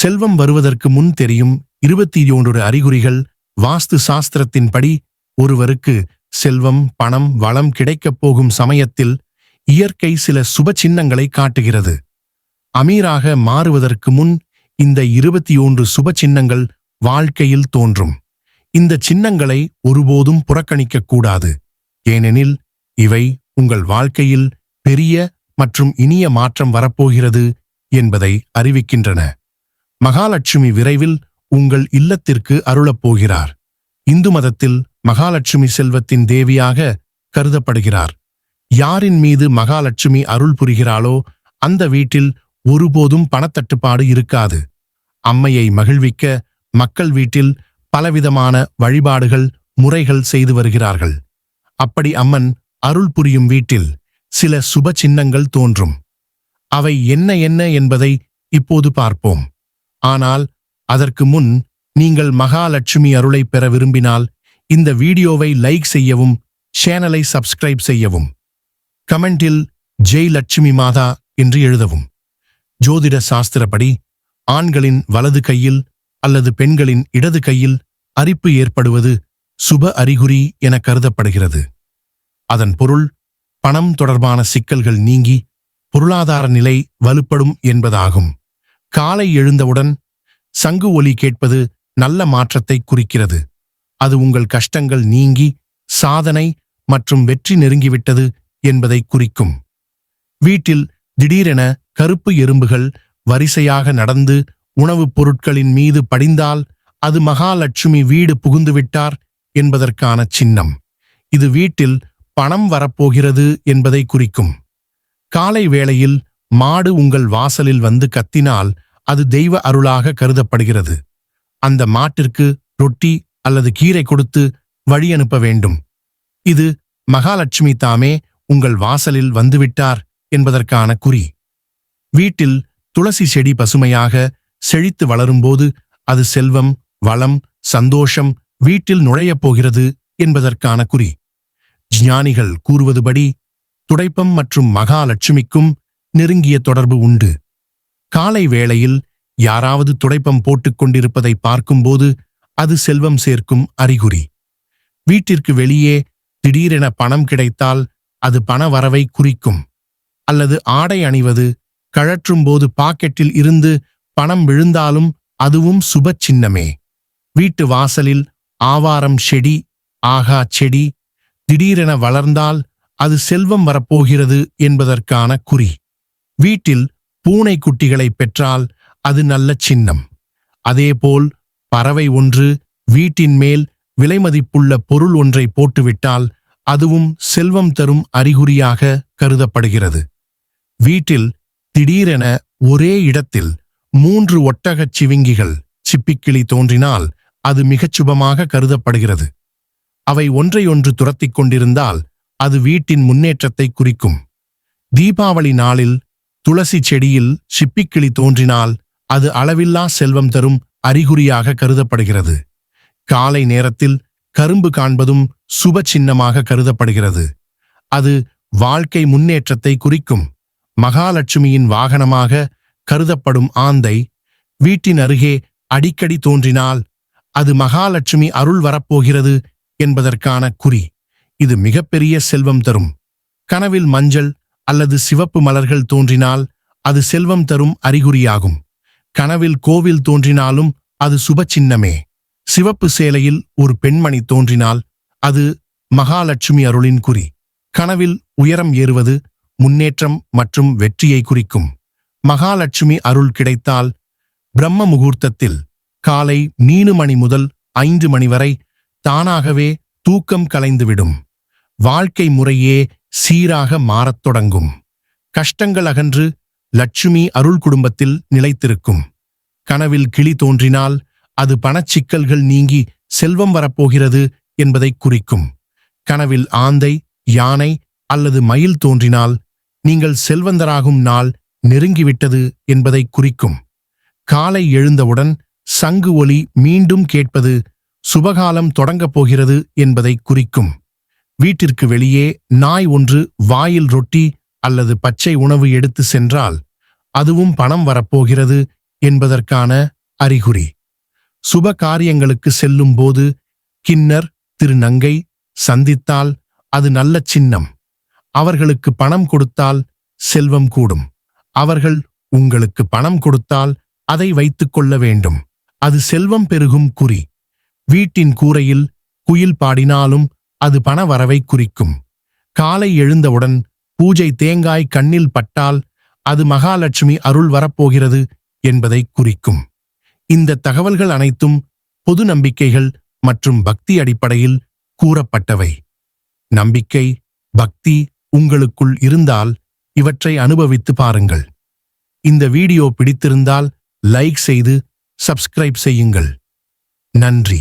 செல்வம் வருவதற்கு முன் தெரியும் இருபத்தி ஒன்று அறிகுறிகள் வாஸ்து சாஸ்திரத்தின்படி ஒருவருக்கு செல்வம் பணம் வளம் கிடைக்கப் போகும் சமயத்தில் இயற்கை சில சுப சின்னங்களை காட்டுகிறது. அமீராக மாறுவதற்கு முன் இந்த இருபத்தி ஒன்று சுப சின்னங்கள் வாழ்க்கையில் தோன்றும். இந்த சின்னங்களை ஒருபோதும் புறக்கணிக்கக் கூடாது ஏனெனில் இவை உங்கள் வாழ்க்கையில் பெரிய மற்றும் இனிய மாற்றம் வரப்போகிறது என்பதை அறிவிக்கின்றன. மகாலட்சுமி விரைவில் உங்கள் இல்லத்திற்கு அருளப் போகிறார் இந்து மதத்தில் மகாலட்சுமி செல்வத்தின் தேவியாக கருதப்படுகிறார். யாரின் மீது மகாலட்சுமி அருள் புரிகிறாளோ அந்த வீட்டில் ஒருபோதும் பணத்தட்டுப்பாடு இருக்காது. அம்மையை மகிழ்விக்க மக்கள் வீட்டில் பலவிதமான வழிபாடுகள் முறைகள் செய்து வருகிறார்கள். அப்படி அம்மன் அருள் புரியும் வீட்டில் சில சுப சின்னங்கள் தோன்றும். அவை என்ன என்ன என்பதை இப்போது பார்ப்போம். ஆனால் அதற்கு முன் நீங்கள் மகாலட்சுமி அருளை பெற விரும்பினால் இந்த வீடியோவை லைக் செய்யவும் சேனலை சப்ஸ்கிரைப் செய்யவும். கமெண்டில் ஜெய் லட்சுமி மாதா என்று எழுதவும். ஜோதிட சாஸ்திரப்படி ஆண்களின் வலது கையில் அல்லது பெண்களின் இடது கையில் அரிப்பு ஏற்படுவது சுப அறிகுறி என கருதப்படுகிறது. அதன் பொருள் பணம் தொடர்பான சிக்கல்கள் நீங்கி பொருளாதார நிலை வலுப்படும் என்பதாகும். காலை எழுந்தவுடன் சங்கு ஒலி கேட்பது நல்ல மாற்றத்தை குறிக்கிறது. அது உங்கள் கஷ்டங்கள் நீங்கி சாதனை மற்றும் வெற்றி நெருங்கிவிட்டது என்பதை குறிக்கும். வீட்டில் திடீரென கருப்பு எறும்புகள் வரிசையாக நடந்து உணவுப் பொருட்களின் மீது படிந்தால் அது மகாலட்சுமி வீடு புகுந்துவிட்டார் என்பதற்கான சின்னம். இது வீட்டில் பணம் வரப்போகிறது என்பதை குறிக்கும். காலை வேளையில் மாடு உங்கள் வாசலில் வந்து கத்தினால் அது தெய்வ அருளாக கருதப்படுகிறது. அந்த மாட்டிற்கு ரொட்டி அல்லது கீரை கொடுத்து வழி அனுப்ப வேண்டும். இது மகாலட்சுமி தாமே உங்கள் வாசலில் வந்துவிட்டார் என்பதற்கான குறி. வீட்டில் துளசி செடி பசுமையாக செழித்து வளரும்போது அது செல்வம் வளம் சந்தோஷம் வீட்டில் நுழையப் போகிறது என்பதற்கான குறி. ஞானிகள் கூறுவதுபடி துடைப்பம் மற்றும் மகாலட்சுமிக்கும் நெருங்கிய தொடர்பு உண்டு. காலை வேளையில் யாராவது துடைப்பம் போட்டுக் கொண்டிருப்பதை பார்க்கும்போது அது செல்வம் சேர்க்கும் அறிகுறி. வீட்டிற்கு வெளியே திடீரென பணம் கிடைத்தால் அது பண வரவை குறிக்கும். அல்லது ஆடை அணிவது கழற்றும்போது பாக்கெட்டில் இருந்து பணம் விழுந்தாலும் அதுவும் சுப சின்னமே. வீட்டு வாசலில் ஆவாரம் செடி ஆகா செடி திடீரென வளர்ந்தால் அது செல்வம் வரப்போகிறது என்பதற்கான குறி. வீட்டில் பூனை குட்டிகளை பெற்றால் அது நல்ல சின்னம். அதேபோல் பறவை ஒன்று வீட்டின் மேல் விலைமதிப்புள்ள பொருள் ஒன்றை போட்டுவிட்டால் அதுவும் செல்வம் தரும் அறிகுறியாக கருதப்படுகிறது. வீட்டில் திடீரென ஒரே இடத்தில் மூன்று ஒட்டகச் சிவிங்கிகள் சிப்பிக்கிளி தோன்றினால் அது மிகச் சுபமாக கருதப்படுகிறது. அவை ஒன்றையொன்று துரத்திக் கொண்டிருந்தால் அது வீட்டின் முன்னேற்றத்தை குறிக்கும். தீபாவளி நாளில் துளசி செடியில் சிப்பிக்கிளி தோன்றினால் அது அளவில்லா செல்வம் தரும் அறிகுறியாக கருதப்படுகிறது. காலை நேரத்தில் கரும்பு காண்பதும் சுப சின்னமாக கருதப்படுகிறது. அது வாழ்க்கை முன்னேற்றத்தை குறிக்கும். மகாலட்சுமியின் வாகனமாக கருதப்படும் ஆந்தை வீட்டின் அருகே அடிக்கடி தோன்றினால் அது மகாலட்சுமி அருள் வரப்போகிறது என்பதற்கான குறி. இது மிகப்பெரிய செல்வம் தரும். கனவில் மஞ்சள் அல்லது சிவப்பு மலர்கள் தோன்றினால் அது செல்வம் தரும் அறிகுறியாகும். கனவில் கோவில் தோன்றினாலும் அது சுப சின்னமே சிவப்பு சேலையில் ஒரு பெண்மணி தோன்றினால் அது மகாலட்சுமி அருளின் குறி. கனவில் உயரம் ஏறுவது முன்னேற்றம் மற்றும் வெற்றியை குறிக்கும். மகாலட்சுமி அருள் கிடைத்தால் பிரம்ம முகூர்த்தத்தில் காலை மீனு மணி முதல் ஐந்து மணி வரை தானாகவே தூக்கம் கலைந்துவிடும். வாழ்க்கை முறையே சீராக மாறத் தொடங்கும். கஷ்டங்கள் அகன்று லட்சுமி அருள் குடும்பத்தில் நிலைத்திருக்கும். கனவில் கிளி தோன்றினால் அது பணச்சிக்கல்கள் நீங்கி செல்வம் வரப்போகிறது என்பதை குறிக்கும். கனவில் ஆந்தை யானை அல்லது மயில் தோன்றினால் நீங்கள் செல்வந்தராகும் நாள் நெருங்கிவிட்டது என்பதை குறிக்கும். காலை எழுந்தவுடன் சங்கு ஒலி மீண்டும் கேட்பது சுபகாலம் தொடங்கப் போகிறது என்பதை குறிக்கும். வீட்டிற்கு வெளியே நாய் ஒன்று வாயில் ரொட்டி அல்லது பச்சை உணவு எடுத்து சென்றால் அதுவும் பணம் வரப்போகிறது என்பதற்கான அறிகுறி. சுப காரியங்களுக்கு செல்லும் போது கிண்ணர் திருநங்கை சந்தித்தால் அது நல்ல சின்னம். அவர்களுக்கு பணம் கொடுத்தால் செல்வம் கூடும். அவர்கள் உங்களுக்கு பணம் கொடுத்தால் அதை வைத்துக் கொள்ள வேண்டும். அது செல்வம் பெருகும் குறி. வீட்டின் கூரையில் குயில் பாடினாலும் அது பண வரவை குறிக்கும். காலை எழுந்தவுடன் பூஜை தேங்காய் கண்ணில் பட்டால் அது மகாலட்சுமி அருள் வரப்போகிறது என்பதை குறிக்கும். இந்த தகவல்கள் அனைத்தும் பொது நம்பிக்கைகள் மற்றும் பக்தி அடிப்படையில் கூறப்பட்டவை. நம்பிக்கை பக்தி உங்களுக்குள் இருந்தால் இவற்றை அனுபவித்து பாருங்கள். இந்த வீடியோ பிடித்திருந்தால் லைக் செய்து சப்ஸ்கிரைப் செய்யுங்கள். நன்றி.